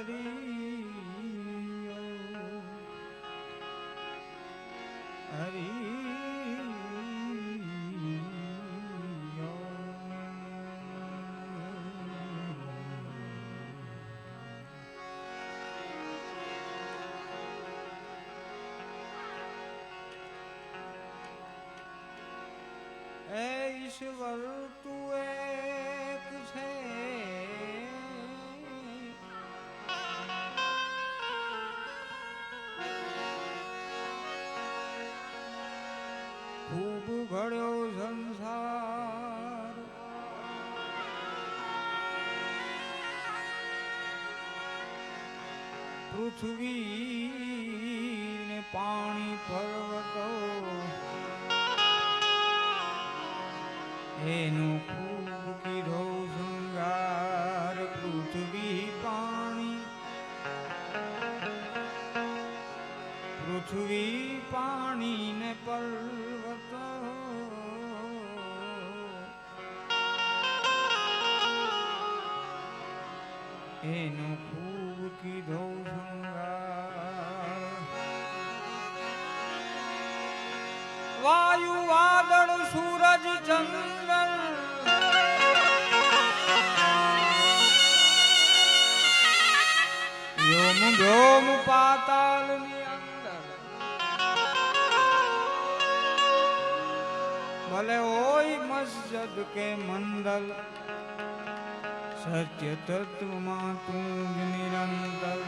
હરી ખૂબ ઘડ્યો સંસાર. પૃથ્વી ને પાણી પર્વતો. એનું ખૂબ કીધો શૃંગાર પૃથ્વી પાણી. પૃથ્વી પાણી ને પર્વતો એનું ખૂબ કીધો વાયુ વાદળ, સૂરજ ચંદ્ર વ્યોમ વ્યોમ પાતાલની અંદર. ભલે હોય મસ્જિદ કે મંદલ સત્ય તત્વમાં તું જ નિરંતર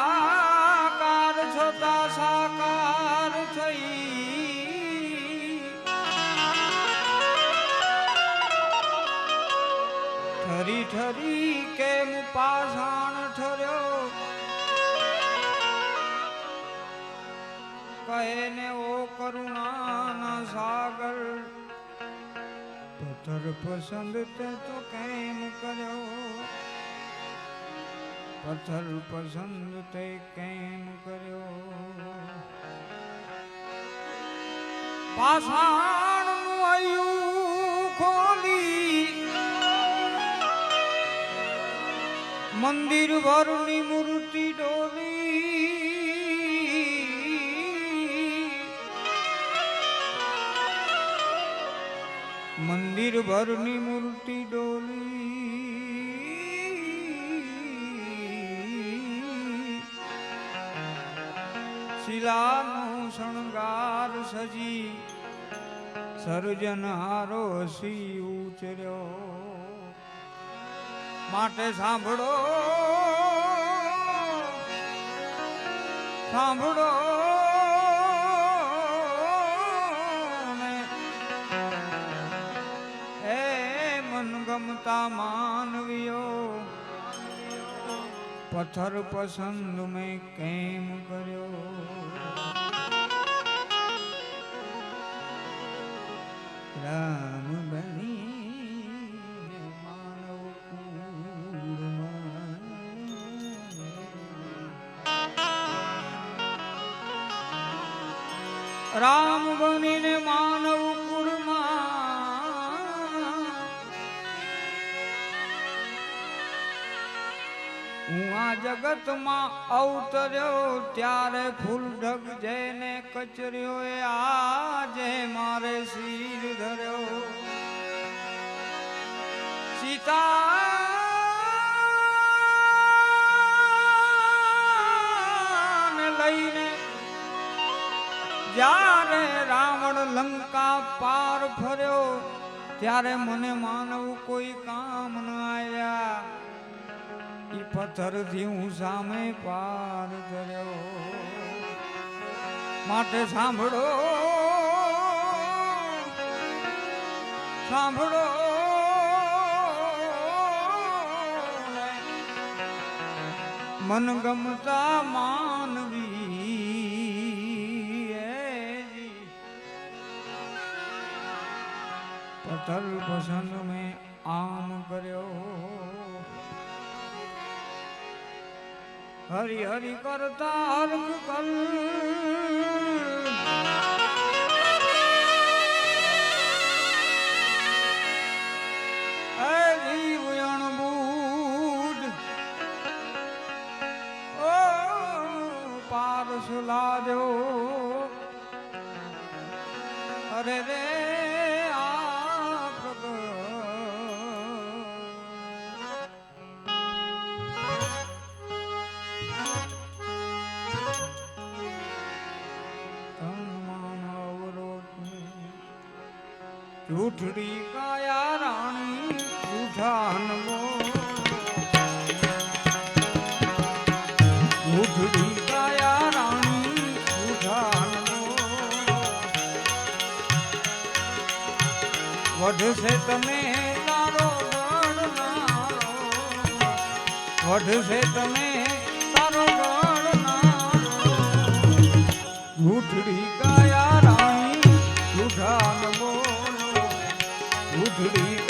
નિરાકાર છતાં સાકાર થઈ ઠરી ઠરી કેમ પાષાણ કરુણાના સાગર. પથર પસંદ તે તો કેમ કર્યો? પથર પસંદ તે કેમ કર્યો? પાષાણનું અયું ખોલી મંદિર વરની મૂર્તિ ડોલી મંદિર ભરની મૂર્તિ ડોલી. શિલાનો શણગાર સજી સર્જનહારો સી ઉચર્યો માટે સાંભળો સાંભળો. માનવીઓ. પથ્થર પસંદ મેં કેમ કર્યો? રામ બની માનવ રામ બનીને માનવ આ જગતમાં અવતર્યો ત્યારે ફૂલ ઢગ જઈને કચર્યો એ આજે મારે શીર ધર્યો. સીતા લઈને જ્યારે રાવણ લંકા પાર ફર્યો, ત્યારે મને માનવ કોઈ કામ ન આવ્યા ઈ પથ્થરથી હું સામે પાર કર્યો. માટે સાંભળો સાંભળો. મનગમતા માનવી એ જી. પસંદ મેં આમ કર્યો. હરિ હરિ કરતા હરખ કર. પારસુલા દેવો અરે રે જૂઠડી કાયા રાણી જૂઠાન જૂઠડી કાયા રાણી જૂઠાન વઢશે તમે તારો ગણનારો વઢશે તમે તારો ગણનારો જૂઠડી જૂઠડી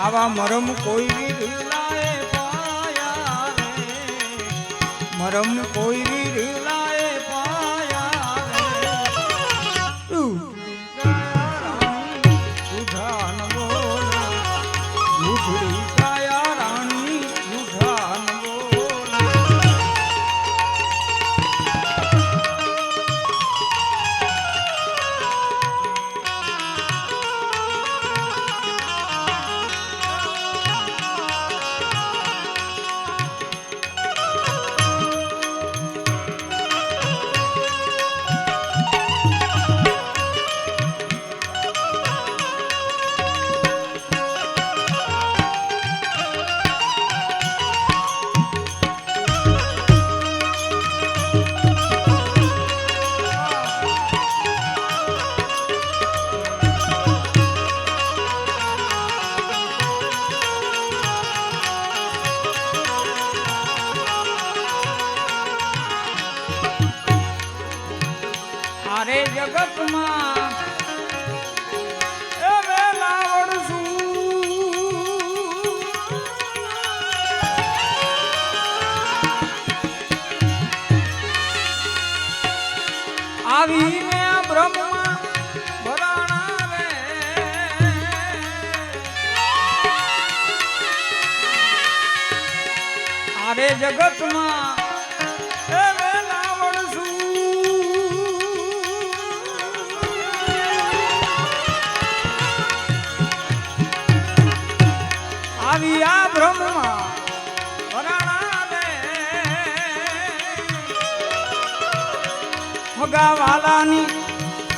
આવા મરમ કોઈ મરમ કોઈ રીલાએ આરે જગતમાં એ વેલાવડ આવીને આ બ્રહ્મા રે. આરે જગતમાં મગા વાલાની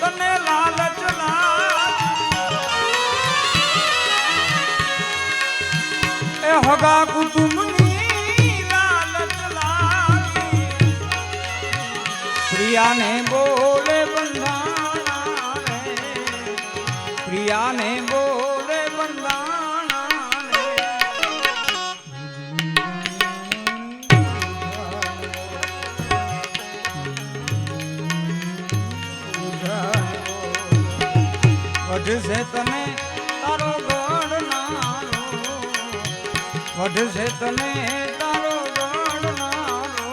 તને લાલચ. એ હગા કુટુંબની લાલચ લાગી. પ્રિયાને બોલે વઢશે તને તારો ગઢ નારો વઢશે તને તારો ગઢ નારો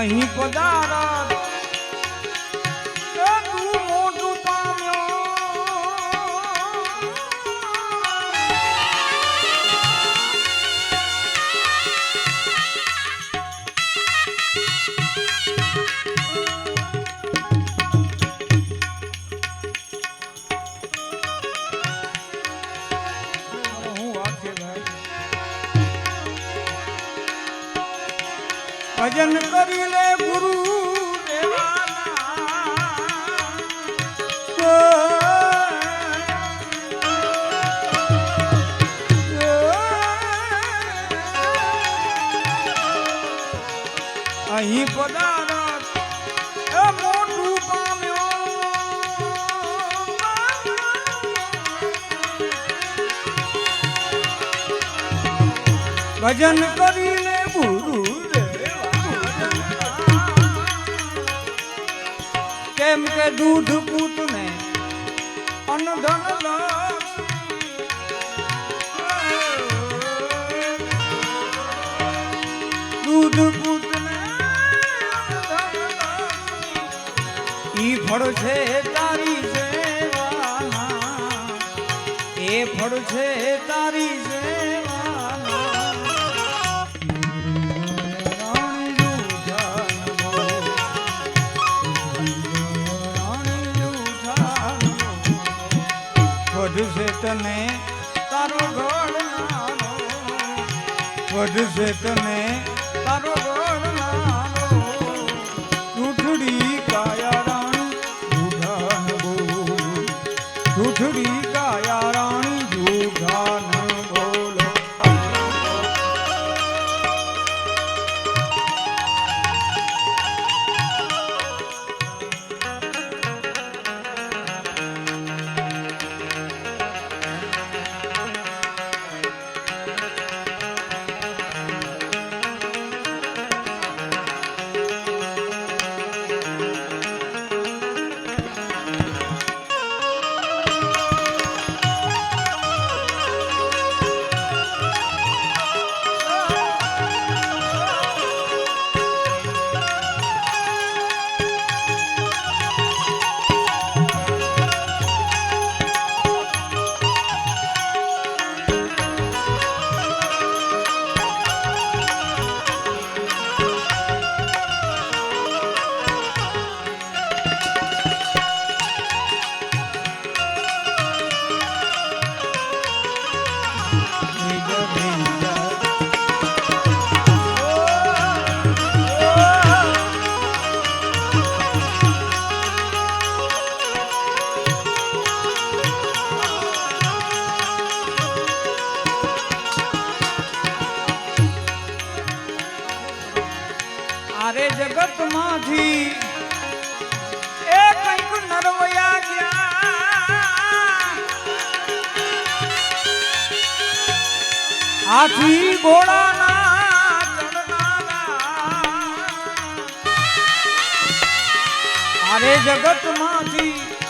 અહીં પધારત ભજન કરી લે ગુરુ અહીં પદારથ એ મોટું ભજન કરીને કેમ કે દૂધ પૂતને અનધન દૂધ પૂતને ઈ ફળ છે તારી સેવાના એ ફળ છે તને તારો નાનો. વધશે તને તારો આરે જગતમાંથી એ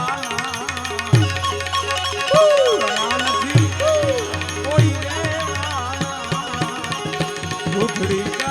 ઉખડી